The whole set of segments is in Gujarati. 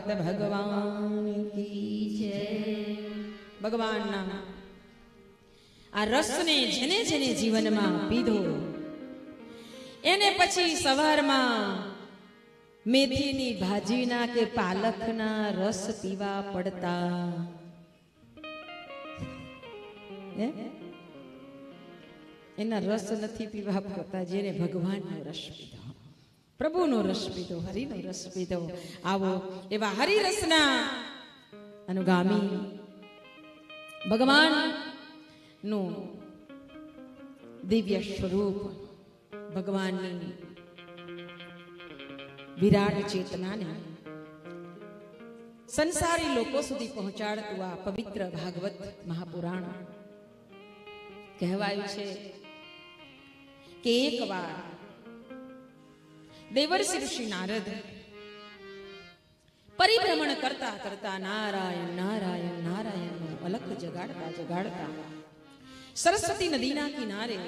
ભાગવત ભગવાન કી જય. ભગવાનના આ રસને જેને જેને જીવનમાં પીધો, એને પછી સવારમાં મેથીની ભાજીના કે પાલકના રસ પીવા પડતા. એના રસ નથી પીવા પડતા, જેને ભગવાનનો રસ પીધો. પ્રભુનો રસ પીધો, હરિનો રસ પીધો. આવો એવા હરિરસના અનુગામી ભગવાનનું દિવ્ય સ્વરૂપ ભગવાનની વિરાટ ચેતનાને સંસારી લોકો સુધી પહોંચાડતું આ પવિત્ર ભાગવત મહાપુરાણ કહેવાયું છે કે એકવાર દેવર્ષિ ઋષિ નારદ. પરિભ્રમણ કરતા કરતા નારાયણ નારાયણ, નારાયણનો અલખ જગાડતા જગાડતા સરસ્વતી નદીના કિનારે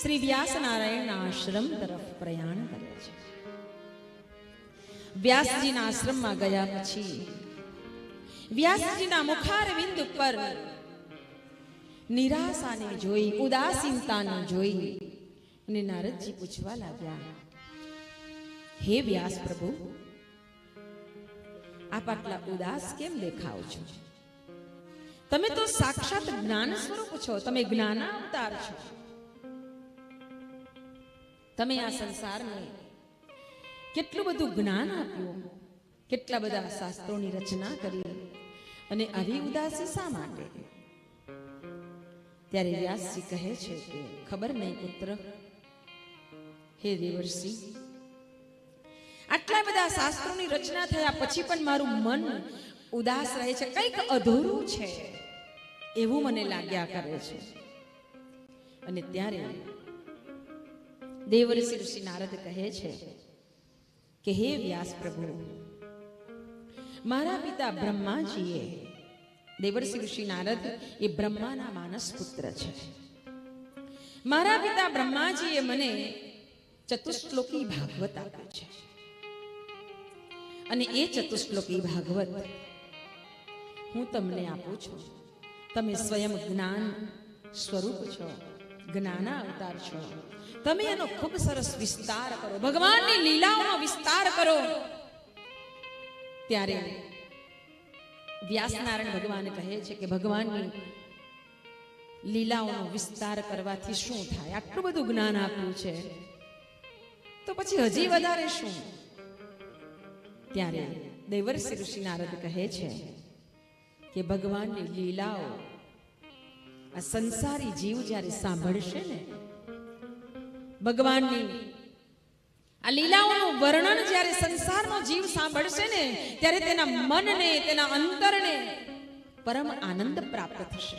શ્રી વ્યાસ નારાયણના આશ્રમ તરફ પ્રયાણ કરે છે. વ્યાસજીના આશ્રમમાં ગયા પછી વ્યાસજીના મુખારવિંદ પર નિરાશાને જોઈ, ઉદાસીનતાને જોઈ અને નારદજી પૂછવા લાગ્યા હે વ્યાસ પ્રભુ, આપ આટલા ઉદાસ કેમ દેખાવ છો? તમે તો સાક્ષાત જ્ઞાન સ્વરૂપ છો, તમે જ્ઞાન અવતાર છો. તમે આ સંસારને કેટલું બધું જ્ઞાન આપ્યું, કેટલા બધા શાસ્ત્રોની રચના કરી અને આવી ઉદાસી શા માટે? ત્યારે વ્યાસજી કહે છે કે ખબર નહીં પુત્ર, હે દેવર્ષિ બધા શાસ્ત્રોની રચના થયા પછી પણ મારું મન ઉદાસ રહે છે. કંઈક અધૂરું છે એવું મને લાગ્યા કરે છે. અને ત્યારે દેવર્ષિ ઋષિ નારદ કહે છે કે, હે વ્યાસ પ્રભુ, મારા પિતા બ્રહ્માજીએ દેવર્ષિ ઋષિ નારદ એ બ્રહ્માના માનસ પુત્ર છે. મારા પિતા બ્રહ્માજીએ મને ચતુશ્લોકી ભાગવત આપ્યું છે. અને એ ચતુશ્લોકી ભાગવત. હું તમને આપું છું. તમે સ્વયં જ્ઞાન સ્વરૂપ છો. જ્ઞાના અવતાર છો. તમે એનો ખૂબ સરસ વિસ્તાર કરો. ભગવાનની લીલાઓનો વિસ્તાર કરો. ત્યારે વ્યાસનારાયણ ભગવાન કહે છે કે, ભગવાનની લીલાઓનો વિસ્તાર કરવાથી શું થાય? આટલું બધું જ્ઞાન આપ્યું છે. તો પછી હજી વધારે શું? ત્યારે દેવર્ષિ ઋષિ નારદ કહે છે કે ભગવાનની લીલાઓ આ સંસારી જીવ જ્યારે સાંભળશે ને, ભગવાનની આ લીલાઓનું વર્ણન જ્યારે સંસારનો જીવ સાંભળશે ને, ત્યારે તેના મનને, તેના અંતરને પરમ આનંદ પ્રાપ્ત થશે.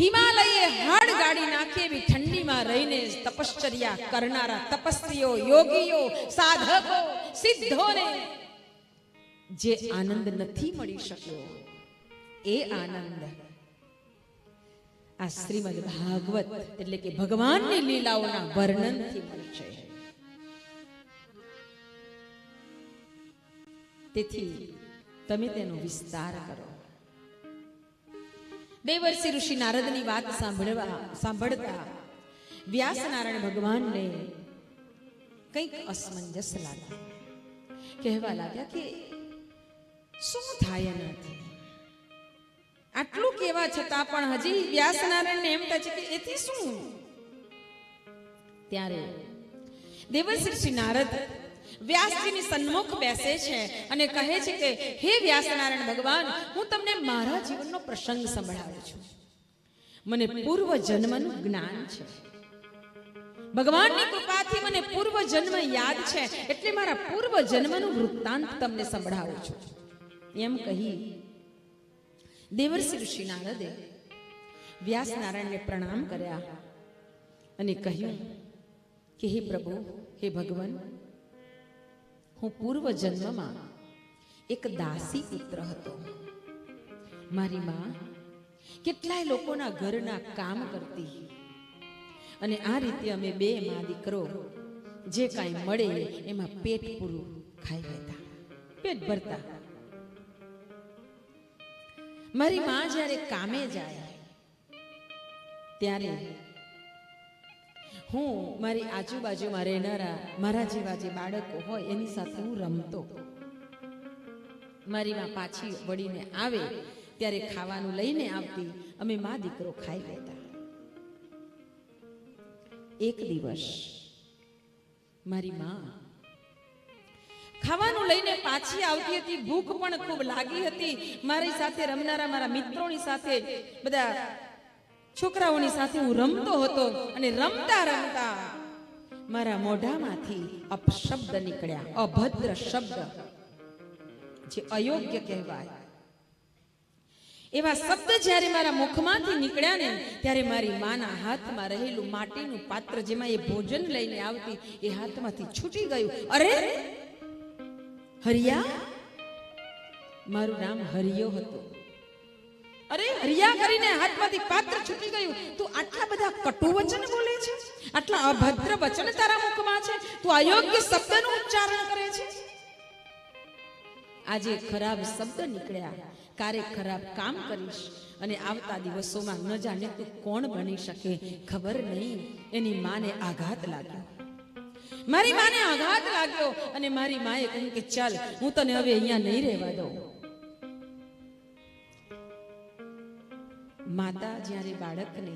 હિમાલયે હાડ ગાડી નાખી એવી ઠંડીમાં રહીને તપશ્ચર્યા કરનારા તપસ્વીઓ, યોગીઓ, સાધકો, સિદ્ધોને જે આનંદ નથી મળી શક્યો, એ આનંદ. આ શ્રીમદ ભાગવત એટલે કે ભગવાનની લીલાઓના વર્ણનથી મળશે તેથી તમે તેનો વિસ્તાર કરો. દેવર્ષિ ઋષિ નારદની વાત સાંભળવા, સાંભળતા વ્યાસ નારાયણ ભગવાનને કંઈક અસમંજસ લાગ્યું કહેવા લાગ્યા કે, શું થાય એનાથી? આટલું કેવા છતાં પણ હજી વ્યાસ નારાયણને એમ થાય છે કે એથી શું? ત્યારે દેવર્ષિ શ્રી નારદ વ્યાસજીની સન્મુખ બેસે છે અને કહે છે કે, હે વ્યાસનારાયણ ભગવાન, હું તમને મારા જીવનનો પ્રસંગ સંભળાવું છું. મને પૂર્વ જન્મનું જ્ઞાન છે. ભગવાનની કૃપાથી મને પૂર્વ જન્મ યાદ છે, એટલે મારા પૂર્વ જન્મનું વૃત્તાંત તમને સંભળાવું છું. એમ કહી દેવર્ષિ ઋષિ નારદે વ્યાસ નારાયણને પ્રણામ કર્યા અને કહ્યું કે, હે પ્રભુ, હે ભગવાન હું પૂર્વ જન્મમાં એક દાસી પુત્ર હતો. મારી માં કેટલાય લોકોના ઘરના કામ કરતી. અને આ રીતે અમે બે માં દીકરો જે કાંઈ મળે એમાં પેટ પૂરું ખાઈ લેતા, પેટ ભરતા. મારી માં જ્યારે કામે જાય, ત્યારે હું મારી આજુબાજુમાં રહેનારા મારા જેવા જે બાળકો હોય એની સાથે હું રમતો. મારી માં પાછી વળીને આવે, ત્યારે ખાવાનું લઈને આવતી, અમે મા દીકરો ખાઈ લેતા. એક દિવસ મારી માં ખાવાનું લઈને પાછી આવતી હતી, ભૂખ પણ ખૂબ લાગી હતી. મારી સાથે રમનારા મારા મિત્રોની સાથે બધા છોકરાઓની સાથે હું રમતો હતો અને રમતા રમતા મારા મોઢામાંથી અપશબ્દ નીકળ્યા, અભદ્ર શબ્દ, જે અયોગ્ય કહેવાય. એવા શબ્દ જ્યારે મારા મુખમાંથી નીકળ્યા ને, ત્યારે મારી માના હાથમાં રહેલું માટીનું પાત્ર જેમાં એ ભોજન લઈને આવતી, એ હાથમાંથી છૂટી ગયું. અરે! હરિયા? મારું નામ હરિયો હતું. અરે હરિયા કરીને હાથમાંથી પાત્ર છૂટી ગયું. તું આટલા બધા કટુ વચન બોલે છે? આટલા અભદ્ર વચન તારા મુખમાં છે? તું અયોગ્ય શબ્દનું ઉચ્ચારણ કરે છે? આજે ખરાબ શબ્દ નીકળ્યા. કારે ખરાબ કામ કરીશ અને આવતા દિવસોમાં ન જાણે તું કોણ બની શકે. ખબર નહીં, એની માને આઘાત લાગ્યો. મારી માને આઘાત લાગ્યો અને મારી માએ કહ્યું કે ચાલ, હું તને હવે અહીંયા નહીં રહેવા દઉં. માતા જ્યારે બાળકને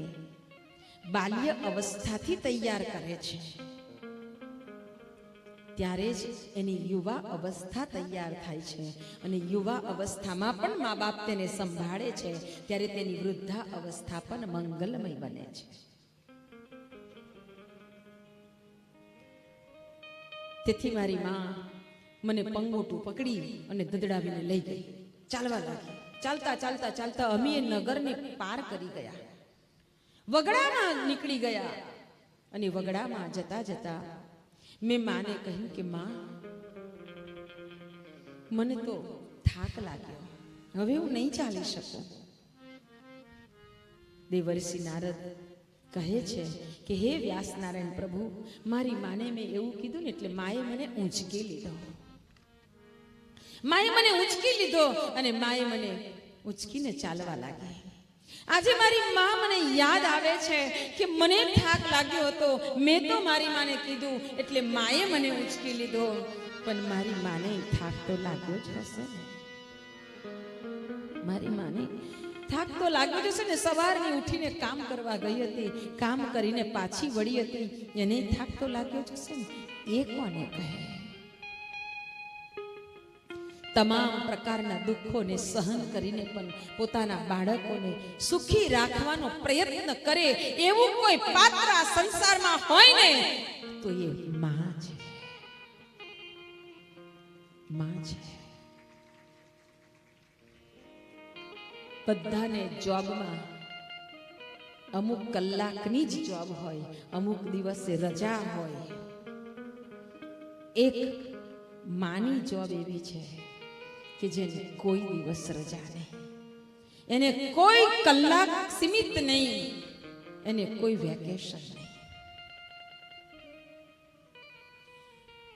બાલ્ય અવસ્થાથી તૈયાર કરે છે, ત્યારે જ એની યુવા અવસ્થા તૈયાર થાય છે અને યુવા અવસ્થામાં પણ મા બાપ તેને સંભાળે છે, ત્યારે તેની વૃદ્ધા અવસ્થા પણ મંગલમય બને છે. તેથી મારી માં મને પંગોટું પકડી અને દદડાવીને લઈ ગઈ. ચાલવા લાગી. ચાલતા ચાલતા ચાલતા અમી એ નગરને પાર કરી ગયા. વગડામાં નીકળી ગયા અને વગડામાં જતા જતા મેં માને કહ્યું કે, માં, મને તો થાક લાગ્યો. હવે હું નહીં ચાલી શકું. દેવર્ષિ નારદ કહે છે કે, હે વ્યાસ નારાયણ પ્રભુ, મારી માને મેં એવું કીધું ને એટલે માએ મને ઊંચકી લીધો. માએ મને ઉચકી લીધો અને માએ મને ઉચકીને ચાલવા લાગી. આજે મારી માં મને યાદ આવે છે કે મને થાક લાગ્યો હતો. મેં તો મારી માને કીધું, એટલે માએ મને ઉચકી લીધો. પણ મારી માને થાક તો લાગ્યો જ હશે ને. મારી માને થાક તો લાગ્યો જ હશે ને. સવારની ઉઠીને કામ કરવા ગઈ હતી, કામ કરીને પાછી વળી હતી. એને થાક તો લાગ્યો જ હશે ને. એ કોને કહે? તમામ પ્રકારના દુઃખોને સહન કરીને પણ પોતાના બાળકોને સુખી રાખવાનો પ્રયત્ન કરે એવું કોઈ પાત્ર સંસારમાં હોય ને, તો એ માં છે. માં છે. બધાને જોબમાં અમુક કલાકની જ જોબ હોય, અમુક દિવસે રજા હોય. એક માની જોબ એવી છે. કે જેને કોઈ દિવસ રજા નહીં. એને કોઈ કલાક સીમિત નહીં. એને કોઈ વેકેશન નહીં.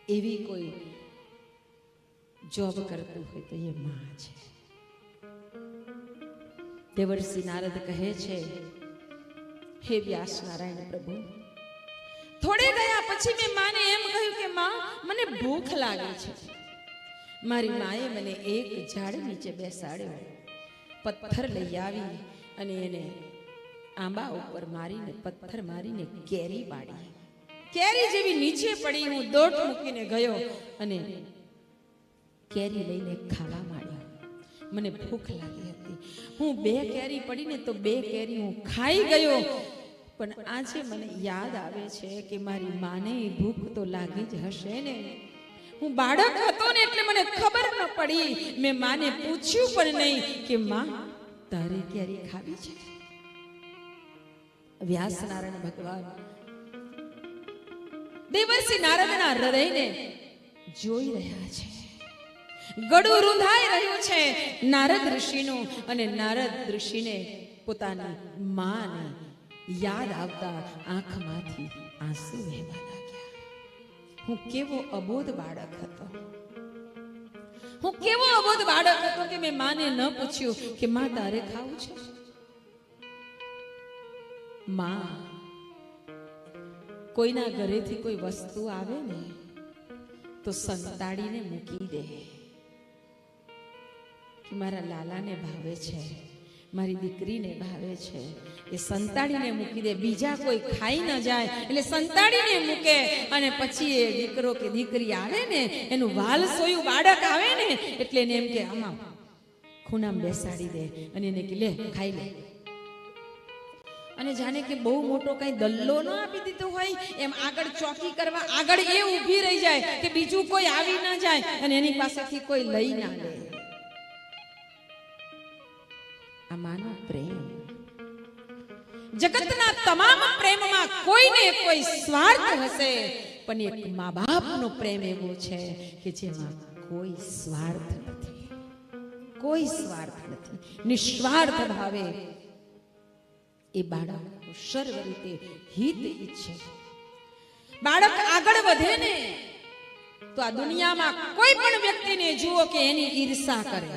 એવી કોઈ જોબ કરતું હોય તો એ માં છે. દેવર્ષિ નારદ કહે છે હે વ્યાસ નારાયણ પ્રભુ થોડે ગયા પછી મેં માને એમ કહ્યું કે માં મને ભૂખ લાગે છે. મારી માએ મને એક ઝાડ નીચે બેસાડ્યો. પથ્થર લઈ આવી અને એને આંબા ઉપર મારીને, પથ્થર મારીને કેરી પાડી કેરી જેવી નીચે પડી હું દોટ મૂકીને ગયો અને કેરી લઈને ખાવા માંડ્યો. મને ભૂખ લાગી હતી. હું બે કેરી પડીને તો બે કેરી હું ખાઈ ગયો. પણ આજે મને યાદ આવે છે કે મારી માને ભૂખ તો લાગી જ હશે ને. હું બાળક હતો ને એટલે મને ખબર ન પડી. મેં માને પૂછ્યું પણ નહીં કે માં, તારે ક્યારે ખાવી છે? વ્યાસ ભગવાન દેવર્ષિ નારદના હૃદયને જોઈ રહ્યા છે. ગળું રૂંધાઈ રહ્યું છે નારદ ઋષિનું અને નારદ ઋષિને પોતાની માને યાદ આવતા આંખમાંથી આંસુ વહેવા હું કેવો અબોધ બાળક હતો. હું કેવો અબોધ બાળક હતો કે મેં માને ન પૂછ્યું કે માં તારે ખાવું છે? માં, કોઈના ઘરેથી કોઈ વસ્તુ આવે ને, તો સંતાડીને મૂકી દે. કે મારા લાલાને ભાવે છે. મારી દીકરીને ભાવે છે. એ સંતાડીને મૂકી દે. બીજા કોઈ ખાઈ ન જાય. એટલે સંતાડીને મૂકે. અને પછી એ દીકરો કે દીકરી આવે ને, એનું વાલ સોયું બાળક આવે ને, એટલે એને એમ કે, આમાં ખૂણામાં બેસાડી દે. અને એને કે, લે, ખાઈ લે. અને જાણે કે બહુ મોટો કઈ દલ્લો ન આપી દીધો હોય, એમ આગળ ચોકી કરવા આગળ એ ઊભી રહી જાય કે બીજું કોઈ આવી ના જાય અને એની પાસેથી કોઈ લઈ ના લે. જગતના તમામ પ્રેમમાં કોઈને કોઈ સ્વાર્થ હશે, પણ એક મા બાપનો પ્રેમ એવો છે કે જેમાં કોઈ સ્વાર્થ નથી. કોઈ સ્વાર્થ નથી. નિસ્વાર્થ ભાવે એ બાળક સર્વ રીતે હિત ઈચ્છે. બાળક આગળ વધે ને, તો આ દુનિયામાં કોઈ પણ વ્યક્તિને જુઓ કે એની ઈર્ષા કરે.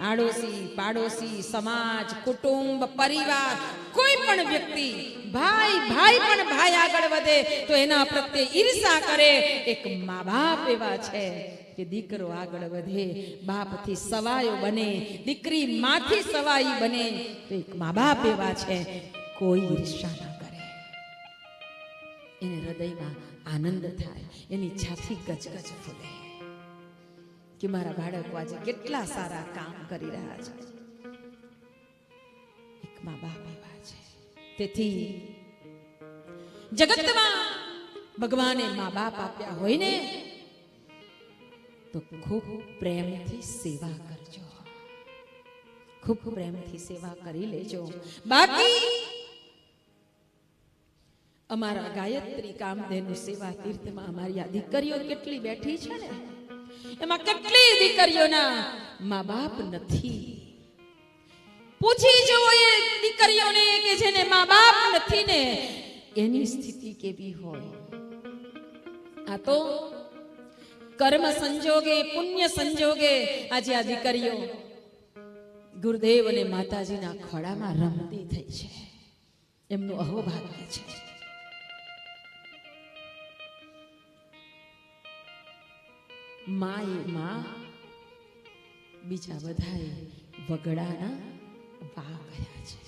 આડોશી, પાડોશી, સમાજ, કુટુંબ, પરિવાર, કોઈ પણ વ્યક્તિ, ભાઈ ભાઈ પણ ભાઈ આગળ વધે, તો એના પ્રત્યે ઈર્ષા કરે, એક મા બાપ એવા છે કે દીકરો આગળ વધે, બાપથી સવાયો બને, દીકરી માથી સવાઈ બને, તો એક મા બાપ એવા છે, કોઈ ઈર્ષા ના કરે. એને હૃદયમાં આનંદ થાય, એની છાતી ગજગજ ફૂલે. કે મારા બાળકો આજે કેટલા સારા કામ કરી રહ્યા છે. એક મા બાપ એવા છે. તેથી જગતમાં ભગવાને મા બાપ આપ્યા હોય ને તો ખૂબ પ્રેમથી સેવા કરજો. ખૂબ પ્રેમથી સેવા કરી લેજો. બાકી અમારા ગાયત્રી કામધેનુ સેવા તીર્થમાં અમારી આ દીકરીઓ કેટલી બેઠી છે ને? એમાં કેટલી દીકરીઓના મા બાપ નથી. પૂછી જુઓ એ દીકરીઓને કે જેને મા બાપ નથી ને, એની સ્થિતિ કેવી હોય? આ તો કર્મ સંજોગે, પુણ્ય સંજોગે આજે આ દીકરીઓ ગુરુદેવ અને માતાજીના ખોળામાં રમતી થઈ છે. એમનું અહોભાગ્ય છે. માં એ માં બીજા બધાએ વગડાના વા ગયા છે.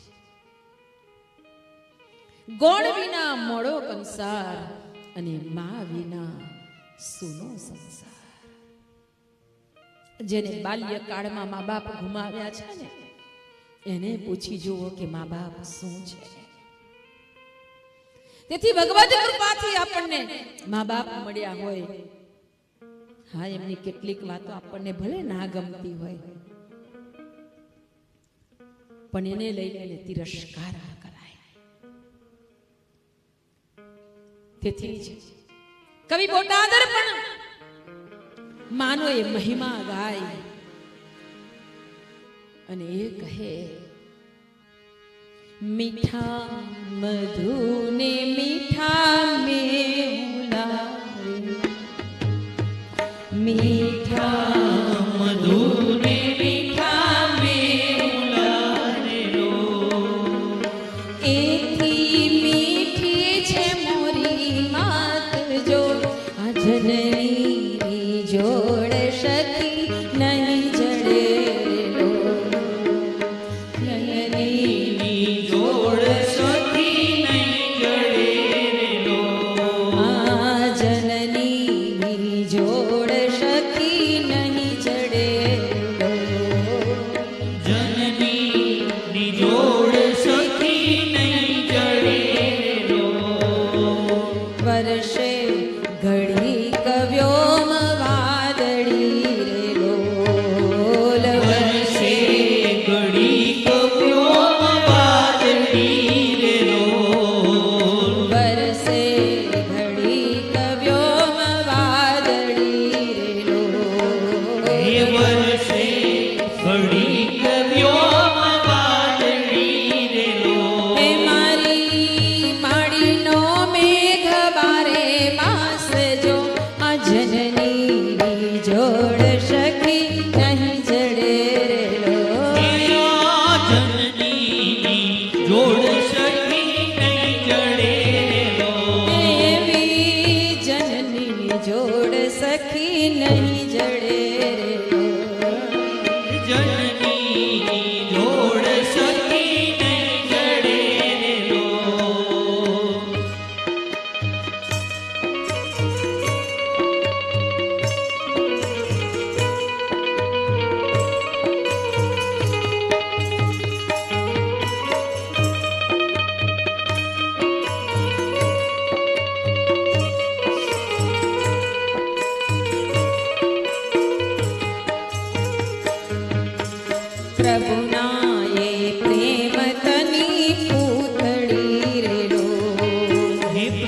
ગોળ વિના મોડો કંસાર અને મા વિના સુનો સંસાર. જેને બાલ્યકાળમાં મા બાપ ગુમાવ્યા છે ને, એને પૂછી જુઓ કે મા બાપ શું છે? તેથી ભગવદ કૃપાથી આપણને મા બાપ મળ્યા હોય હા, એમની કેટલીક વાતો આપણને ભલે ના ગમતી હોય, પણ એને લઈને તિરસ્કાર કરાય. તેથી કવિ બોટાદર પણ માનો એ મહિમા ગાય અને એ કહે, મીઠા મધુને મીઠા મીઠા જોડ સખી.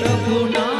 tanto não.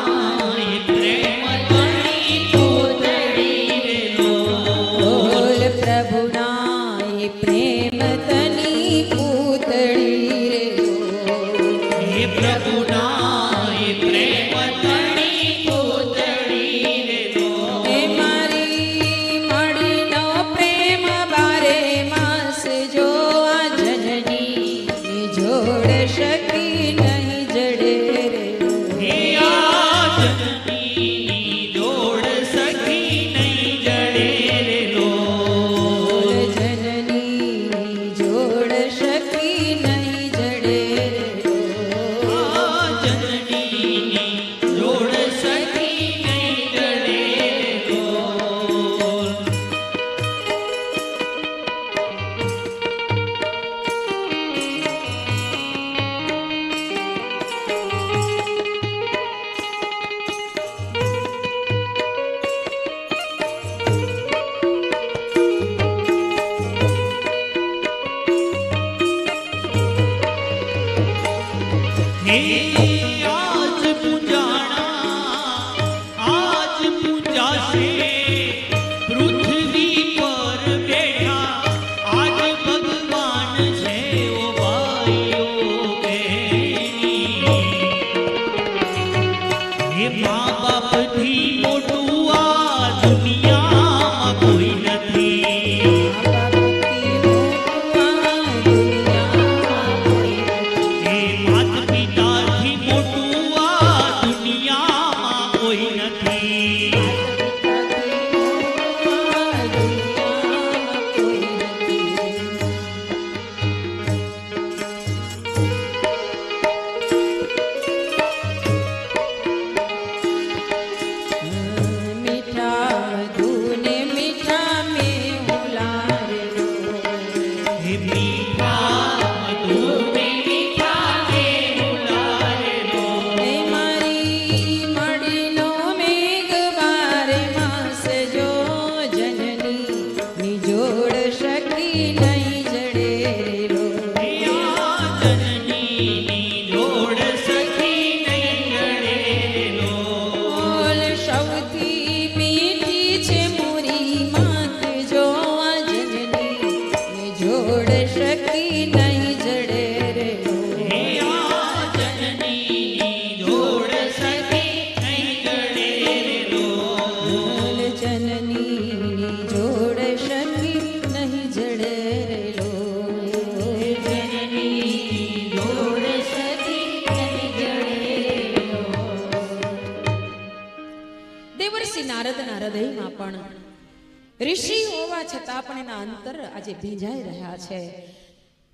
પણ અંતર આજે ભીંજાઈ રહ્યા છે.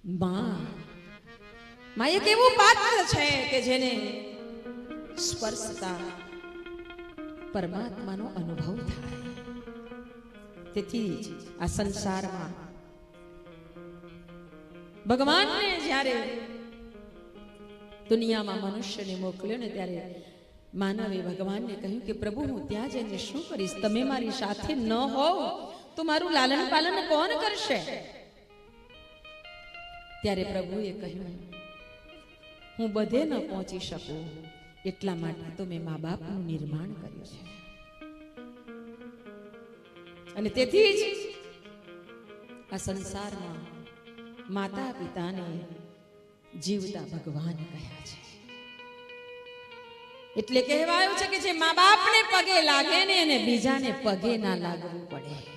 માં માં, એક એવું પાત્ર છે કે જેને સ્પર્શતા પરમાત્માનો અનુભવ થાય. તેથી જ આ સંસારમાં ભગવાનને જ્યારે દુનિયામાં મનુષ્યને મોકલ્યો ને ત્યારે માનવે ભગવાનને કહ્યું કે, પ્રભુ, હું ત્યાં જઈને શું કરીશ? તમે મારી સાથે ન હોવ. તો મારું લાલન પાલન કોણ કરશે? ત્યારે પ્રભુએ કહ્યું, હું બધે ન પહોંચી શકું, એટલા માટે તો મેં મા બાપનું નિર્માણ કર્યું છે. અને તેથી જ આ સંસારમાં માતા પિતાને જીવતા ભગવાન કહ્યા છે. એટલે કહેવાયું છે કે જે મા બાપને પગે લાગે ને એને બીજાને પગે ના લાગવું પડે.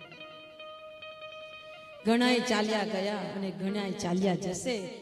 ઘણાય ચાલ્યા ગયા અને ઘણાય ચાલ્યા જશે.